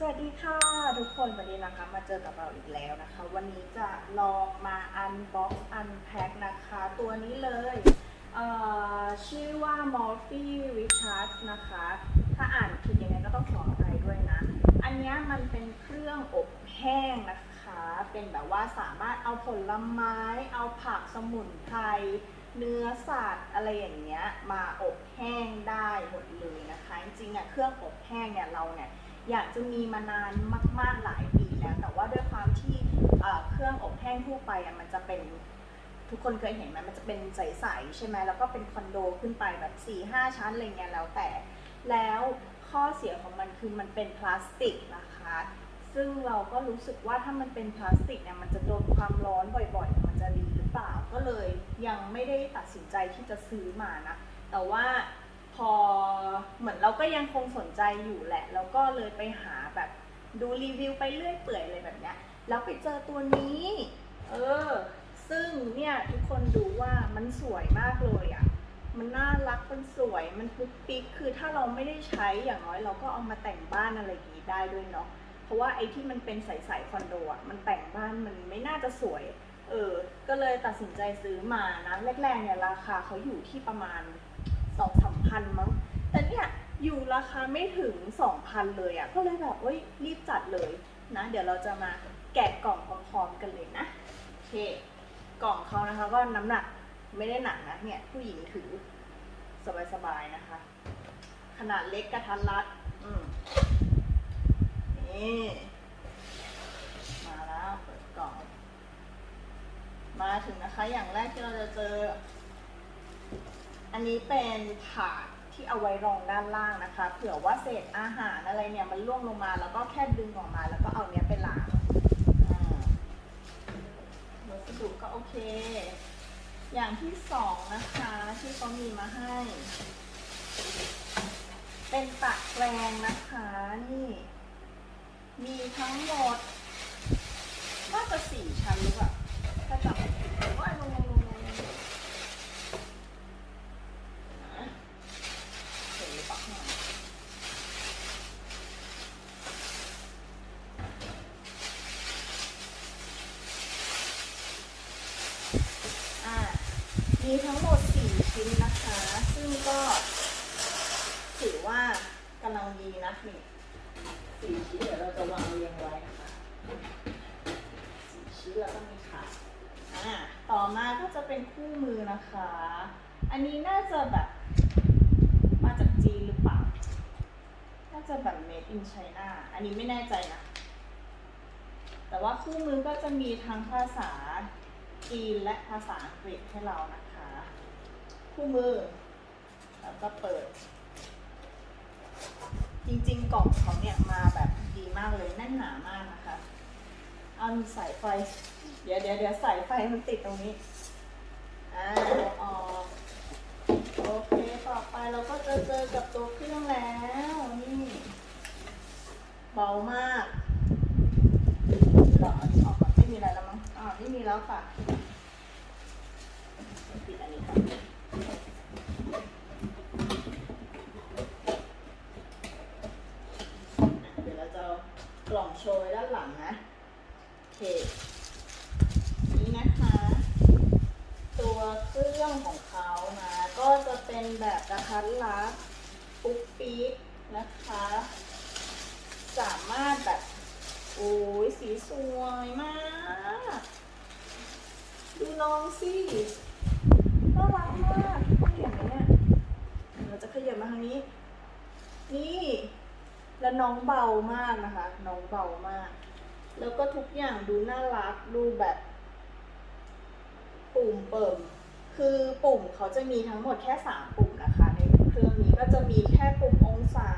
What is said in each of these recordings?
สวัสดีค่ะทุกคนวันนี้นะคะมาเจอกับเราอีกแล้วนะคะ วันนี้จะลองมา unbox unpack นะคะ ตัวนี้เลยเอ่อชื่อว่า Morphe Recharge นะคะ ถ้าอ่านผิดยังไงก็ต้องขออภัยด้วยนะ อันนี้มันเป็นเครื่องอบแห้งนะคะ เป็นแบบว่าสามารถเอาผลไม้ เอาผักสมุนไพรเนื้อสัตว์อะไรอย่างเงี้ยมาอบแห้งได้หมดเลยนะคะ จริงๆอะเครื่องอบแห้งเนี่ยเราเนี่ย อยากจะมีมานานมาก ๆหลายปีแล้ว แต่ว่าด้วยความที่เครื่องอบแห้งทั่วไปมันจะเป็นทุกคนเคยเห็นไหมมันจะเป็นใสๆใช่ไหมแล้วก็เป็นคอนโดขึ้นไปแบบ4ี่ห้าชั้นอะไรเงี้ยแล้วแต่ แล้วข้อเสียของมันคือมันเป็นพลาสติกนะคะ ซึ่งเราก็รู้สึกว่าถ้ามันเป็นพลาสติกเนี่ยมันจะโดนความร้อนบ่อยๆ มันจะดีหรือเปล่า ก็เลยยังไม่ได้ตัดสินใจที่จะซื้อมานะ แต่ว่า พอเหมือนเราก็ยังคงสนใจอยู่แหละ แล้วก็เลยไปหาแบบดูรีวิวไปเรื่อยเปื่อยอะไรแบบเนี้ย แล้วไปเจอตัวนี้ เออ ซึ่งเนี่ยทุกคนดูว่ามันสวยมากเลยอะ่ะ มันน่ารัก มันสวย มันปุ๊กปิ๊ก คือถ้าเราไม่ได้ใช้อย่างน้อยเราก็เอามาแต่งบ้านอะไรอย่างนี้ได้ด้วยเนาะ เพราะว่าไอ้ที่มันเป็นใสๆคอนโดอะ มันแต่งบ้านมันไม่น่าจะสวย เออ ก็เลยตัดสินใจซื้อมานะ แรกๆเนี่ยราคาเขาอยู่ที่ประมาณ สองสามพันมั้ง แต่เนี่ยอยู่ราคาไม่ถึงสองพันเลยอะ่ะ ก็เลยแบบเอ้ยรีบจัดเลยนะ เดี๋ยวเราจะมาแกะกล่องพร้อมๆกันเลยนะ โอเค กล่องเขานะคะก็น้ำหนักไม่ได้หนักนะเนี่ย ผู้หญิงถือสบายๆนะคะ ขนาดเล็กกระทัดรัด อืมนี่มาแล้วเปิดกล่อง มาถึงนะคะอย่างแรกที่เราจะเจอ อันนี้เป็นถาดที่เอาไว้รองด้านล่างนะคะ เผื่อว่าเศษอาหารอะไรเนี่ยมันล่วงลงมาแล้วก็แค่ดึงออกมา แล้วก็เอาเนี้ยไปล้างอ่าวัสดุก็โอเค อย่างที่สองนะคะที่เขามีมาให้ เป็นตะแกรงนะคะนี่ มีทั้งหมดน่าจะสี่ชั้นหรือเปล่าจำไม่ผิดว่ายลงลงลงลงลงนะเดี๋ยวปักหน่อยอ่า มีทั้งหมดสี่ชิ้นนะคะ ซึ่งก็ถือว่ากำลังดีนะนี่สี่ชิ้นเดี๋ยวเราจะวางเรียงไว้นะคะสี่ชิ้นแล้วก็มีขาอ่าต่อมาก็จะเป็นคู่มือนะคะ อันนี้น่าจะแบบมาจากจีนหรือเปล่า น่าจะแบบ made in China อันนี้ไม่แน่ใจนะ แต่ว่าคู่มือก็จะมีทั้งภาษาจีนและภาษาอังกฤษให้เรานะ คู่มือ แล้วก็เปิด จริงๆ กล่องเขาเนี่ยมาแบบดีมากเลยแน่นหนามากนะคะ เอามีสายไฟ เดี๋ยวเดี๋ยวเดี๋ยวสายไฟมันติดตรงนี้ อ่าออกโอเค ต่อไปเราก็จะเจอกับตัวเครื่องแล้ว นี่เบามากอาอันนี้อกก่อนไม่มีอะไรแล้วมั้งอ่าไม่มีแล้วค่ะปิดอันนี้ก่อนเดี๋ยวเราจะเอากล่องโช ว์ไว้ด้านหลังนะโอเคนี่นะคะ ตัวเครื่องของเขานะก็จะเป็นแบบกระทัดรัดปุ๊กปี๊กนะคะ สามารถแบบโอ้ยสีสวยมาก ดูน้องสิน่ารักมากเห็นไหมเนี่ยเราจะขยับมาทางนี้ นี่ แล้วน้องเบามากนะคะ น้องเบามาก แล้วก็ทุกอย่างดูน่ารักดูแบบ ปุ่มเปิมคือปุ่มเขาจะมีทั้งหมดแค่สามปุ่มนะคะ ในเครื่องนี้ก็จะมีแค่ปุ่มองศา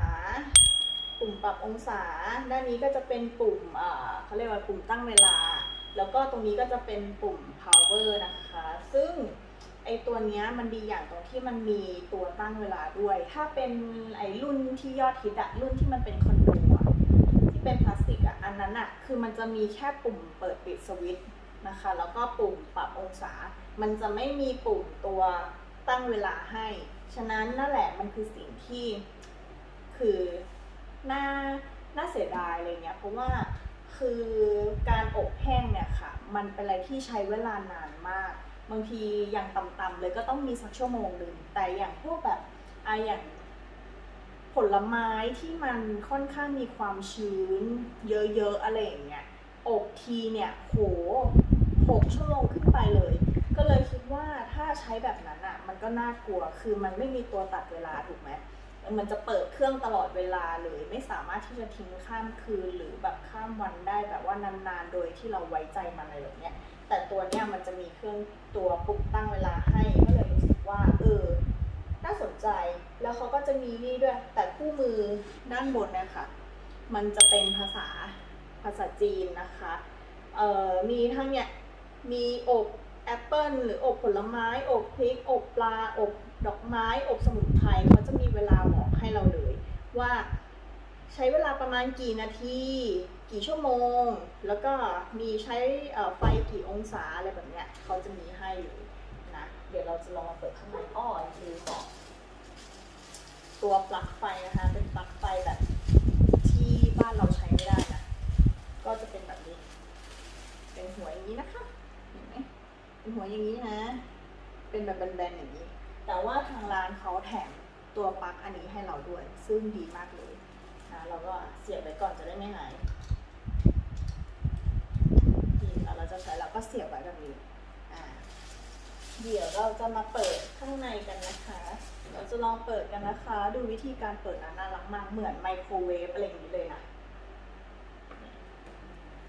ปุ่มปรับองศา ด้านนี้ก็จะเป็นปุ่มอ่าเขาเรียกว่าปุ่มตั้งเวลา แล้วก็ตรงนี้ก็จะเป็นปุ่ม power นะคะ ซึ่ง ไอตัวเนี้ยมันดีอย่างตรงที่มันมีตัวตั้งเวลาด้วย ถ้าเป็นไอรุ่นที่ยอดฮิตอะรุ่นที่มันเป็นคอนโดอะที่เป็นพลาสติกอะอันนั้นอะคือมันจะมีแค่ปุ่มเปิดปิดสวิตช์นะคะ แล้วก็ปุ่มปรับองศา มันจะไม่มีปุ่มตัวตั้งเวลาให้ ฉะนั้นนั่นแหละมันคือสิ่งที่คือน่าน่าเสียดายอะไรเงี้ยเพราะว่าคือการอบแห้งเนี่ยค่ะ มันเป็นอะไรที่ใช้เวลานานมาก บางทีอย่างต่ำๆเลยก็ต้องมีสักชั่วโมงหนึ่งแต่อย่างพวกแบบอะอย่างผลไม้ที่มันค่อนข้างมีความชื้น เยอะๆอะไรอย่างเงี้ยอบทีเนี่ยโหหกชั่วโมงขึ้นไปเลย ก็เลยคิดว่าถ้าใช้แบบนั้นอะ มันก็น่ากลัวคือมันไม่มีตัวตัดเวลาถูกไหมมันจะเปิดเครื่องตลอดเวลาเลยไม่สามารถที่จะทิ้งข้ามคืนหรือแบบข้ามวันได้แบบว่านานๆ โดยที่เราไว้ใจมันอะไรแบบเนี้ย แต่ตัวเนี้ยมันจะมีเครื่องตัวปลุกตั้งเวลาให้ก็เลยรู้สึกว่า เออ น่าสนใจ แล้วเขาก็จะมีนี่ด้วย แต่คู่มือด้านบนเนะคะมันจะเป็นภาษาภาษาจีนนะคะ เอ่อ มีทั้งเนี่ย มีอบแอปเปิลหรืออบผลไม้ อบพริก อบปลา อบดอกไม้ อบสมุนไพรเขาจะมีเวลาบอกให้เราเลย ว่าใช้เวลาประมาณกี่นาที กี่ชั่วโมง แล้วก็มีใช้ไฟกี่องศาอะไรแบบเนี้ยเขาจะมีให้เลยนะ เดี๋ยวเราจะลองมาเปิดข้างในอ้อคือของตัวปลั๊กไฟนะคะ เป็นปลั๊กไฟแบบที่บ้านเราใช้ไม่ได้นะ ก็จะเป็นแบบนี้ เป็นหัวอย่างนี้นะคะ เห็นไหมเป็นหัวอย่างนี้นะ เป็นแบบแบนๆอย่างนี้ แต่ว่าทางร้านเขาแถมตัวปลั๊กอันนี้ให้เราด้วย ซึ่งดีมากเลยนะเราก็เสียบไว้ก่อนจะได้ไม่หายนี่แล้วเรา จะใช้เราก็เสียบไว้แบบนี้อ่าเดี๋ยวเราจะมาเปิดข้างในกันนะคะ เราจะลองเปิดกันนะคะ ดูวิธีการเปิดนะน่ารักมาก เหมือนไมโครเวฟอะไรอย่างนี้เลยนะ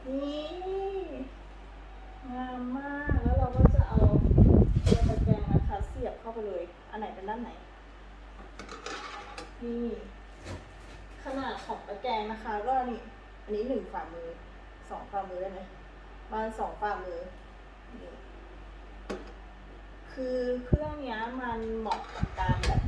นี่งามมาก แล้วเราก็จะเอาตัวตะแกรงนะคะ เสียบเข้าไปเลย อันไหนเป็นด้านไหน นี่ ขนาดของตะแกรงนะคะ ก็นี่ อันนี้หนึ่งฝ่ามือ สองฝ่ามือได้ไหม ประมาณสองฝ่ามือคือเครื่องนี้มันเหมาะกับการแบบ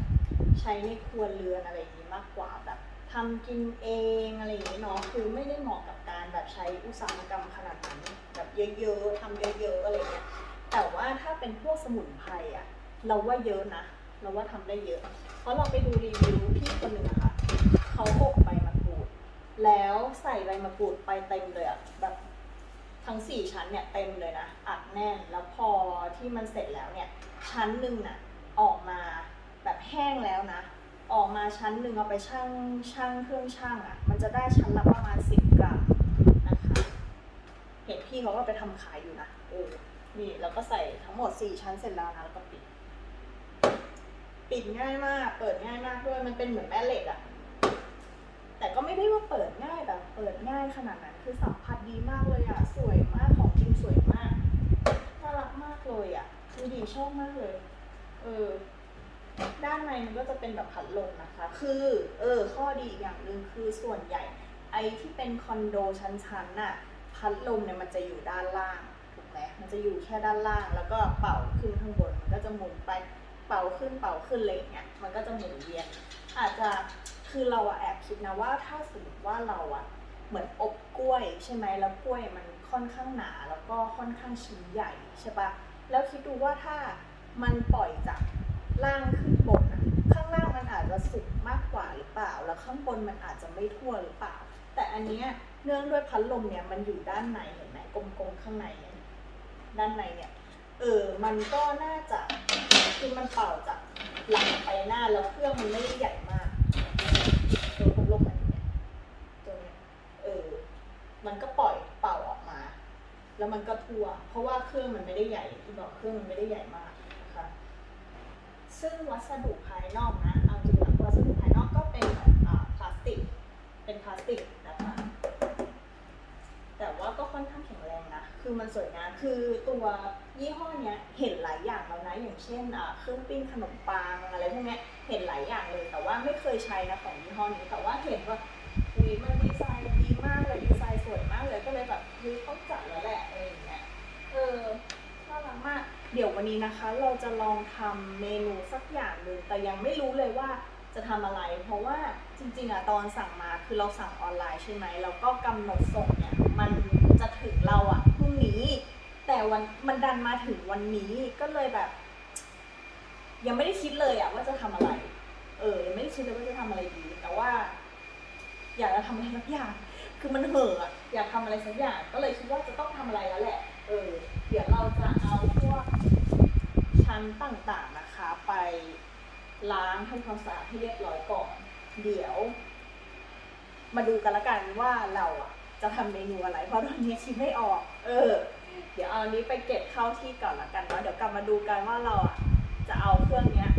ใช้ในครัวเรือนอะไรอย่างนี้มากกว่าแบบทำกินเองอะไรอย่างนี้เนาะคือไม่ได้เหมาะกับการแบบใช้อุตสาหกรรมขนาดนั้นแบบเยอะๆทำเยอะๆอะไรเงี้ยแต่ว่าถ้าเป็นพวกสมุนไพรอะเราว่าเยอะนะเราว่าทำได้เยอะ เพราะเราไปดูรีวิวพี่คนหนึ่งอะค่ะเขาอบใบมะกรูด แล้วใส่ใบมะกรูดไปเต็มเลยอะแบบ ทั้งสี่ชั้นเนี่ยเต็มเลยนะ อัดแน่น แล้วพอที่มันเสร็จแล้วเนี่ย ชั้นหนึ่งน่ะออกมาแบบแห้งแล้วนะ ออกมาชั้นหนึ่งเอาไปชั่งชั่งเครื่องชั่งอะ่ะ มันจะได้ชั้นละประมาณสิบกรัมนะคะ เห็นพี่เขาก็ไปทำขายอยู่นะ เออ นี่แล้วก็ใส่ทั้งหมดสี่ชั้นเสร็จแล้วนะแล้วก็ปิด ปิดง่ายมาก เปิดง่ายมากด้วย มันเป็นเหมือนแม่เหล็กอะ แต่ก็ไม่ได้ว่าเปิดง่ายแบบเปิดง่ายขนาดนั้นคือสัมผัสดีมากเลยอะสวยมากของจริงสวยมากน่ารักมากเลยอะดูดีชอบมากเลย เออ ด้านในมันก็จะเป็นแบบพัดลมนะคะ คือ เออ ข้อดีอีกอย่างหนึ่งคือส่วนใหญ่ ไอ้ที่เป็นคอนโดชั้นๆน่ะพัดลมเนี่ยมันจะอยู่ด้านล่างถูกไหมมันจะอยู่แค่ด้านล่าง แล้วก็เป่าขึ้นข้างบนมันก็จะหมุนไปเป่าขึ้นเป่าขึ้นอะไรอย่างเงี้ยมันก็จะหมุนเวียน อาจจะ คือเราอะแอบคิดนะว่าถ้าสมมติว่าเราอะเหมือนอบกล้วยใช่ไหมแล้วกล้วยมันค่อนข้างหนาแล้วก็ค่อนข้างชิ้นใหญ่ใช่ปะแล้วคิดดูว่าถ้ามันปล่อยจากล่างขึ้นบนอะข้างล่างมันอาจจะสุกมากกว่าหรือเปล่า แล้วข้างบนมันอาจจะไม่ทั่วหรือเปล่า แต่อันเนี้ยเนื่องด้วยพัดลมเนี่ยมันอยู่ด้านในเห็นไหมกลมๆข้างในเนี่ยด้านในเนี่ยเออมันก็น่าจะคือมันเป่าจากหลังไปหน้าแล้วเครื่องมันไม่ได้ใหญ่มาก ตัวพัดลมอันเนี้ยตัวเนี้ยเออ มันก็ปล่อยเป่าออกมา แล้วมันก็ทั่วเพราะว่าเครื่องมันไม่ได้ใหญ่ที่บอกเครื่องมันไม่ได้ใหญ่มากนะคะซึ่งวัสดุภายนอกนะเอาจริงๆวัสดุภายนอกก็เป็นแบบพลาสติก เป็นพลาสติกนะคะแต่ว่าก็ค่อนข้างแข็งแรงนะ คือมันสวยงามคือตัวยี่ห้อเนี้ยเห็นหลายอย่างแล้วนะ อย่างเช่นเครื่องปิ้งขนมปังอะไรพวกเนี้ยเห็นหลายอย่างเลย แต่ว่าไม่เคยใช้นะของยี่ห้อนี้ แต่ว่าเห็นว่าอุ้ยมันดีไซน์ดีมากเลย ดีไซน์สวยมากเลย ก็เลยแบบเฮ้ยต้องจัดแล้วแหละอะไรอย่างเงี้ย เออ น่ารักมาก เดี๋ยววันนี้นะคะ เราจะลองทำเมนูสักอย่างหนึ่งแต่ยังไม่รู้เลยว่าจะทำอะไร เพราะว่าจริงๆอะตอนสั่งมาคือเราสั่งออนไลน์ใช่ไหมแล้วก็กำหนดส่งเนี่ยมันจะถึงเราอะพรุ่งนี้ แต่วันมันดันมาถึงวันนี้ก็เลยแบบ ยังไม่ได้คิดเลยอะว่าจะทำอะไร เออยังไม่ได้คิดเลยว่าจะทำอะไรดี แต่ว่า อยากจะทำอะไรสักอย่างคือมันเห่อะอยากทำอะไรสักอย่างก็เลยคิดว่าจะต้องทำอะไรแล้วแหละ เออ เดี๋ยวเราจะเอา ชั้นต่างๆนะคะ ไปล้างทำความสะอาดให้เรียบร้อยก่อน เดี๋ยว มาดูกันละกันว่าเราอะจะทำเมนูอะไร เพราะตอนนี้คิดไม่ออก เออ เดี๋ยวเอาอันนี้ไปเก็บเข้าที่ก่อนละกันเนาะเดี๋ยวกลับมาดูกันว่าเราอะจะเอาเครื่องเนี้ย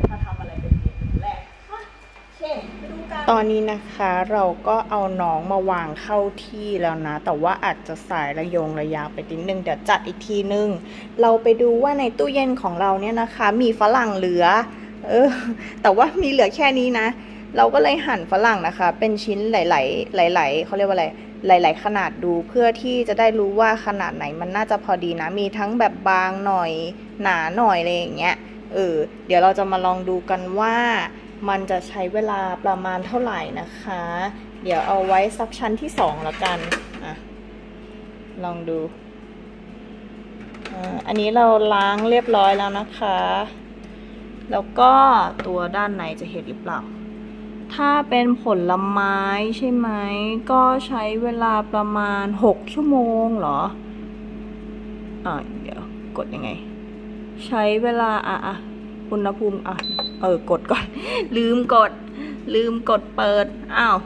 ตอนนี้นะคะเราก็เอาน้องมาวางเข้าที่แล้วนะ แต่ว่าอาจจะสายระยงระยางไปนิดนึงเดี๋ยวจัดอีกทีนึง เราไปดูว่าในตู้เย็นของเราเนี่ยนะคะ มีฝรั่งเหลือ เออ แต่ว่ามีเหลือแค่นี้นะ เราก็เลยหั่นฝรั่งนะคะ เป็นชิ้นหลาย ๆ หลาย ๆเขาเรียกว่าอะไรหลาย ๆ ขนาดดูเพื่อที่จะได้รู้ว่าขนาดไหนมันน่าจะพอดีนะ มีทั้งแบบบางหน่อยหนาหน่อยอะไรอย่างเงี้ยเออเดี๋ยวเราจะมาลองดูกันว่า มันจะใช้เวลาประมาณเท่าไหร่นะคะ เดี๋ยวเอาไว้สักชั้นที่สองแล้วกันอะลองดูอันนี้เราล้างเรียบร้อยแล้วนะคะ แล้วก็ตัวด้านในจะเห็นหรือเปล่า ถ้าเป็นผลไม้ใช่ไหม ก็ใช้เวลาประมาณ 6 ชั่วโมงเหรอ อ่าเดี๋ยวกดยังไง ใช้เวลาอะอะอุณหภูมิอะ เออกดก่อน ลืมกด ลืมกดเปิด อ้าว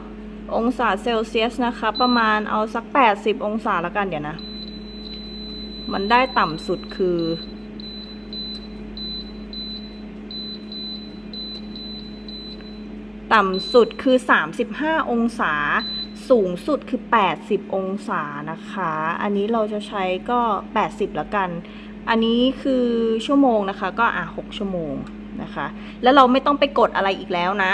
องศาเซลเซียสนะคะ ประมาณเอาสัก 80 องศาแล้วกันเดี๋ยวนะ มันได้ต่ำสุดคือต่ำสุดคือ 35 องศา สูงสุดคือ 80 องศานะคะ อันนี้เราจะใช้ก็ 80ละกัน อันนี้คือชั่วโมงนะคะ ก็อะ 6 ชั่วโมง นะคะ แล้วเราไม่ต้องไปกดอะไรอีกแล้วนะ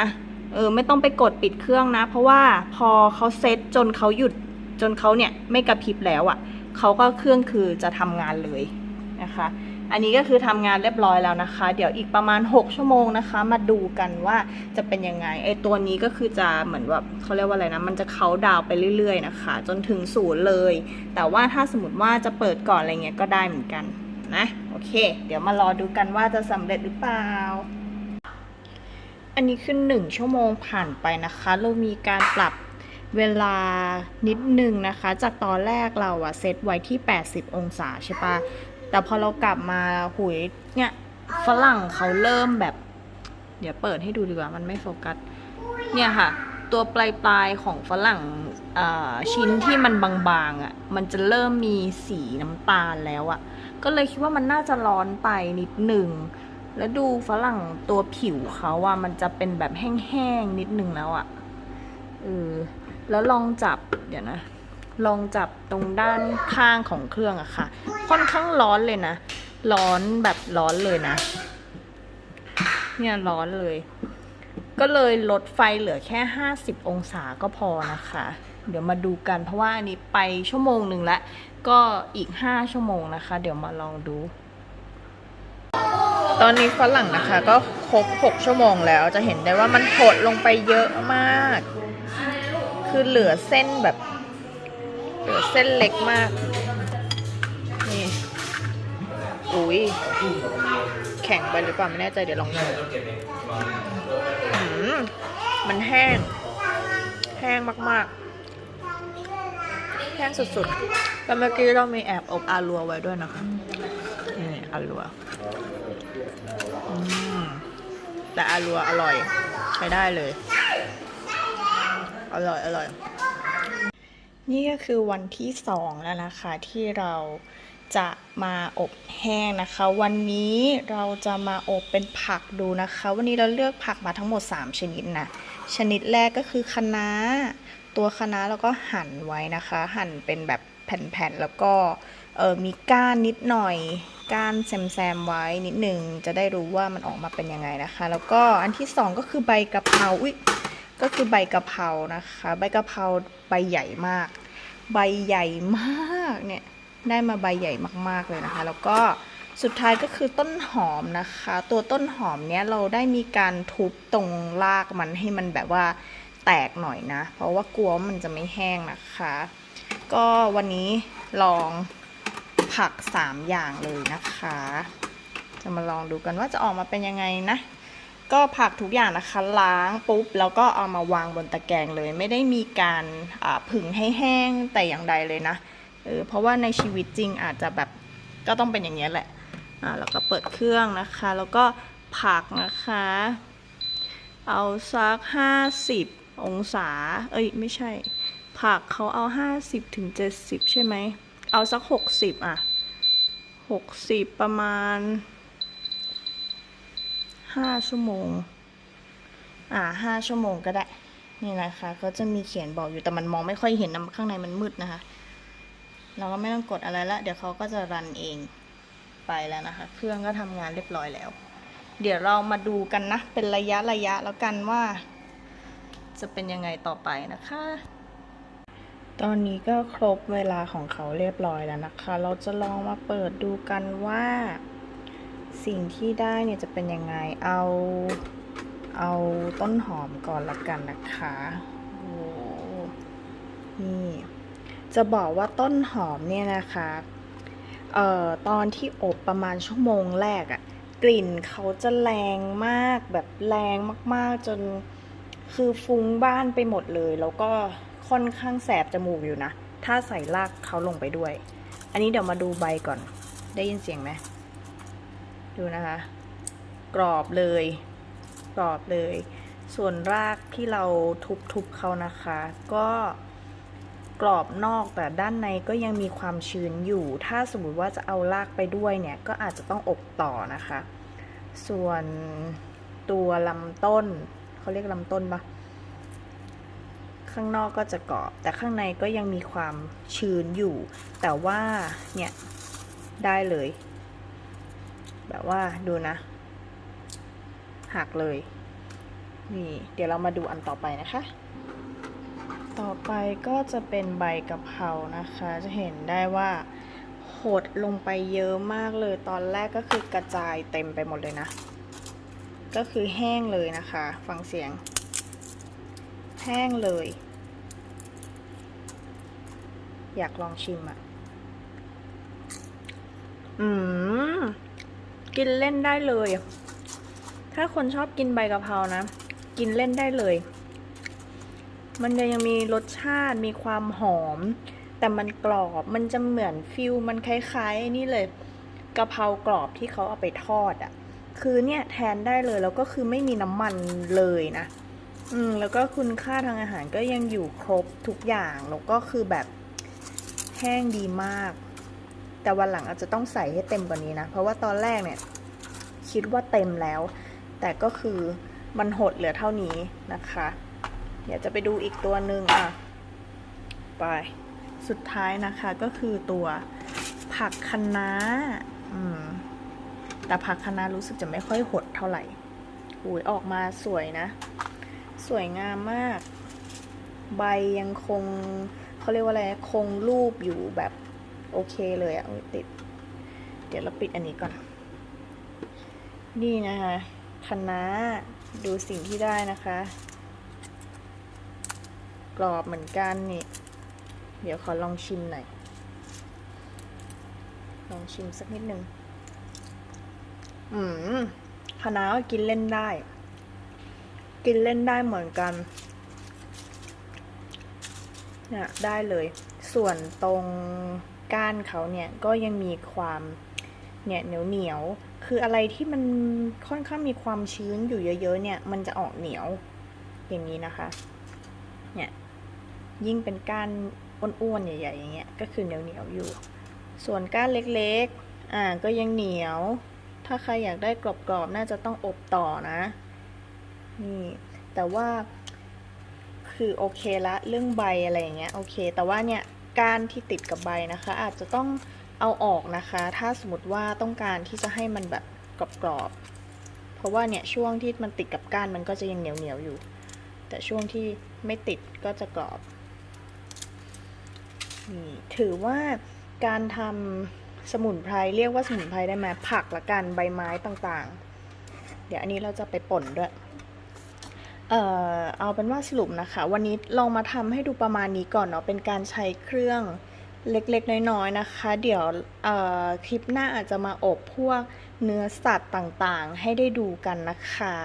เออไม่ต้องไปกดปิดเครื่องนะ เพราะว่าพอเขาเซตจนเขาหยุดจนเขาเนี่ยไม่กระพริบแล้วอะ่ะเขาก็เครื่องคือจะทำงานเลยนะคะ อันนี้ก็คือทำงานเรียบร้อยแล้วนะคะ เดี๋ยวอีกประมาณ 6 ชั่วโมงนะคะ มาดูกันว่าจะเป็นยังไงไอตัวนี้ก็คือจะเหมือนแบบเขาเรียกว่าอะไรนะ มันจะเขาดาวไปเรื่อยๆนะคะ จนถึงศูนย์เลย แต่ว่าถ้าสมมติว่าจะเปิดก่อนอะไรเงี้ยก็ได้เหมือนกันนะ อเค เดี๋ยวมารอดูกันว่าจะสำเร็จหรือเปล่า อันนี้คือหนึ่งชั่วโมงผ่านไปนะคะ เรามีการปรับเวลานิดนึงนะคะ จากตอนแรกเราอะเซตไว้ที่ 80 องศาใช่ปะแต่พอเรากลับมาหุยเนี่ยฝรั่งเขาเริ่มแบบ เดี๋ยวเปิดให้ดูดีกว่ามันไม่โฟกัส เนี่ยค่ะ ตัวปลายปลายของฝรั่งชิ้นที่มันบางๆอะ่ะมันจะเริ่มมีสีน้ำตาลแล้วอะ่ะ ก็เลยคิดว่ามันน่าจะร้อนไปนิดหนึ่ง แล้วดูฝรั่งตัวผิวเขาว่ามันจะเป็นแบบแห้งๆนิดหนึ่งแล้วอะ่ะเออแล้วลองจับเดี๋ยวนะ ลองจับตรงด้านข้างของเครื่องอะค่ะ ค่อนข้างร้อนเลยนะ ร้อนแบบร้อนเลยนะ เนี่ยร้อนเลย ก็เลยลดไฟเหลือแค่ 50 องศาก็พอนะคะ เดี๋ยวมาดูกันเพราะว่าอันนี้ไปชั่วโมงหนึ่งแล้ว ก็อีก 5 ชั่วโมงนะคะ เดี๋ยวมาลองดู ตอนนี้ฝรั่งนะคะ ก็ครบ 6 ชั่วโมงแล้วจะเห็นได้ว่ามันหดลงไปเยอะมาก คือเหลือเส้นแบบ เหลือเส้นเล็กมาก นี่ อุ้ยแข็งไปหรือเปล่าไม่แน่ใจเดี๋ยวลองดูมันแห้ง แห้งมากๆ แห้งสุดๆแล้วเมื่อกี้เรามีแอบอบอารัวไว้ด้วยนะคะนี่อารัวแต่อารัวอร่อยใช้ได้เลย อร่อยอร่อยนี่ก็คือวันที่สองแล้วนะคะที่เราจะมาอบแห้งนะคะ วันนี้เราจะมาอบเป็นผักดูนะคะ วันนี้เราเลือกผักมาทั้งหมด 3 ชนิดนะชนิดแรกก็คือคะน้า ตัวคะน้าเราก็หั่นไว้นะคะ หั่นเป็นแบบแผ่นๆแล้วก็เออมีก้านนิดหน่อย ก้านแซมๆไว้นิดหนึ่งจะได้รู้ว่ามันออกมาเป็นยังไงนะคะ แล้วก็อันที่สองก็คือใบกะเพราอุ๊ยก็คือใบกะเพรานะคะ ใบกะเพราใบใหญ่มาก ใบใหญ่มากเนี่ยได้มาใบใหญ่มากๆเลยนะคะ แล้วก็สุดท้ายก็คือต้นหอมนะคะ ตัวต้นหอมเนี้ยเราได้มีการทุบตรงรากมันให้มันแบบว่า แตกหน่อยนะ เพราะว่ากลัวมันจะไม่แห้งนะคะ ก็วันนี้ลองผัก 3 อย่างเลยนะคะ จะมาลองดูกันว่าจะออกมาเป็นยังไงนะ ก็ผักทุกอย่างนะคะล้างปุ๊บ แล้วก็เอามาวางบนตะแกรงเลย ไม่ได้มีการผึ่งให้แห้งแต่อย่างใดเลยนะเออเพราะว่าในชีวิตจริงอาจจะแบบก็ต้องเป็นอย่างนี้แหละอ่าแล้วก็เปิดเครื่องนะคะ แล้วก็ผักนะคะ เอาสักห้าสิบ องศา เอ้ย ไม่ใช่ ผักเขาเอาห้าสิบถึงเจ็ดสิบใช่ไหม เอาสักหกสิบอะหกสิบประมาณห้าชั่วโมง อ่าห้าชั่วโมงก็ได้ นี่นะคะก็จะมีเขียนบอกอยู่แต่มันมองไม่ค่อยเห็นนะข้างในมันมืดนะคะ เราก็ไม่ต้องกดอะไรละ เดี๋ยวเขาก็จะรันเองไปแล้วนะคะ เครื่องก็ทำงานเรียบร้อยแล้ว เดี๋ยวเรามาดูกันนะ เป็นระยะระยะแล้วกันว่า จะเป็นยังไงต่อไปนะคะ ตอนนี้ก็ครบเวลาของเขาเรียบร้อยแล้วนะคะ เราจะลองมาเปิดดูกันว่า สิ่งที่ได้เนี่ยจะเป็นยังไง เอาเอาต้นหอมก่อนละกันนะคะโอ้นี่ จะบอกว่าต้นหอมเนี่ยนะคะเอ่อตอนที่อบประมาณชั่วโมงแรกอะกลิ่นเขาจะแรงมากแบบแรงมากๆจน คือฟุ้งบ้านไปหมดเลย แล้วก็ค่อนข้างแสบจมูกอยู่นะ ถ้าใส่รากเขาลงไปด้วย อันนี้เดี๋ยวมาดูใบก่อน ได้ยินเสียงไหม ดูนะคะ กรอบเลย กรอบเลย ส่วนรากที่เราทุบๆเขานะคะ ก็กรอบนอกแต่ด้านในก็ยังมีความชื้นอยู่ ถ้าสมมติว่าจะเอารากไปด้วยเนี่ย ก็อาจจะต้องอบต่อนะคะ ส่วนตัวลำต้น เขาเรียกลำต้นปะข้างนอกก็จะกรอบ แต่ข้างในก็ยังมีความชื้นอยู่ แต่ว่าเนี่ยได้เลย แบบว่าดูนะ หักเลย นี่ เดี๋ยวเรามาดูอันต่อไปนะคะ ต่อไปก็จะเป็นใบกะเพรานะคะ จะเห็นได้ว่าหดลงไปเยอะมากเลย ตอนแรกก็คือกระจายเต็มไปหมดเลยนะ ก็คือแห้งเลยนะคะ ฟังเสียง แห้งเลย อยากลองชิมอะ่ะ อืม กินเล่นได้เลย ถ้าคนชอบกินใบกะเพรานะ กินเล่นได้เลย มันจะยังมีรสชาติมีความหอม แต่มันกรอบ มันจะเหมือนฟิลมันคล้ายๆ นี่เลยกะเพรากรอบที่เขาเอาไปทอดอะ่ะ คือเนี่ยแทนได้เลยแล้วก็คือไม่มีน้ำมันเลยนะ อืมแล้วก็คุณค่าทางอาหารก็ยังอยู่ครบทุกอย่าง แล้วก็คือแบบแห้งดีมาก แต่วันหลังอาจจะต้องใส่ให้เต็มกว่านี้นะ เพราะว่าตอนแรกเนี่ยคิดว่าเต็มแล้ว แต่ก็คือมันหดเหลือเท่านี้นะคะ เดี๋ยวจะไปดูอีกตัวหนึ่งอะ ไป สุดท้ายนะคะก็คือตัวผักคะน้าอืม แต่ผักคะน้ารู้สึกจะไม่ค่อยหดเท่าไหร่อุ้ยออกมาสวยนะ สวยงามมาก ใบยังคงเขาเรียกว่าอะไร คงรูปอยู่แบบโอเคเลยอะอุ๊ยติด เดี๋ยวเราปิดอันนี้ก่อน นี่นะคะคะน้าดูสิ่งที่ได้นะคะ กรอบเหมือนกันนี่ เดี๋ยวขอลองชิมหน่อย ลองชิมสักนิดหนึ่ง อืมคะน้าก็กินเล่นได้ กินเล่นได้เหมือนกัน เนี่ยได้เลย ส่วนตรงก้านเขาเนี่ยก็ยังมีความเนี่ยเหนียวเหนียว คืออะไรที่มันค่อนข้างมีความชื้นอยู่เยอะๆ เนี่ย มันจะออกเหนียว อย่างนี้นะคะ เนี่ย ยิ่งเป็นก้านอ้วนๆ ใหญ่ๆ อย่างเงี้ย ก็คือเหนียวๆอยู่ ส่วนก้านเล็กๆ อ่า ก็ยังเหนียว ถ้าใครอยากได้กรอบๆ น่าจะต้องอบต่อนะ นี่ แต่ว่าคือโอเคละเรื่องใบอะไรอย่างเงี้ยโอเค แต่ว่าเนี่ยก้านที่ติดกับใบนะคะ อาจจะต้องเอาออกนะคะ ถ้าสมมติว่าต้องการที่จะให้มันแบบกรอบๆ เพราะว่าเนี่ยช่วงที่มันติดกับก้านมันก็จะยังเหนียวๆอยู่ แต่ช่วงที่ไม่ติดก็จะกรอบนี่ถือว่าการทำ สมุนไพรเรียกว่าสมุนไพรได้ไหมผักละกันใบไม้ต่างๆ เดี๋ยวอันนี้เราจะไปป่นด้วย เอ่อเอาเป็นว่าสรุปนะคะ วันนี้ลองมาทำให้ดูประมาณนี้ก่อนเนาะเป็นการใช้เครื่องเล็กๆ น้อยๆ นะคะ เดี๋ยวเอ่อคลิปหน้าอาจจะมาอบพวกเนื้อสัตว์ต่างๆ ให้ได้ดูกันนะคะ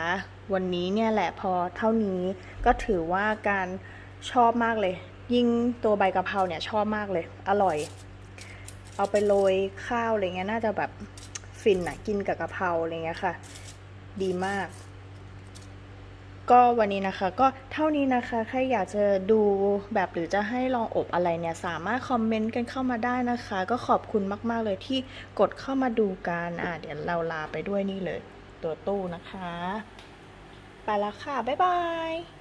วันนี้เนี่ยแหละพอเท่านี้ก็ถือว่าการชอบมากเลย ยิ่งตัวใบกะเพราเนี่ยชอบมากเลย อร่อย เอาไปโรยข้าวอะไรเงี้ยน่าจะแบบฟินอะกินกับกะเพราอะไรเงี้ยค่ะ ดีมาก ก็วันนี้นะคะ ก็เท่านี้นะคะ ใครอยากจะดูแบบหรือจะให้ลองอบอะไรเนี่ย สามารถคอมเมนต์กันเข้ามาได้นะคะ ก็ขอบคุณมากๆเลยที่กดเข้ามาดูกันอะเดี๋ยวเราลาไปด้วยนี่เลย ตัวตู้นะคะ ไปแล้วค่ะ บ๊ายบาย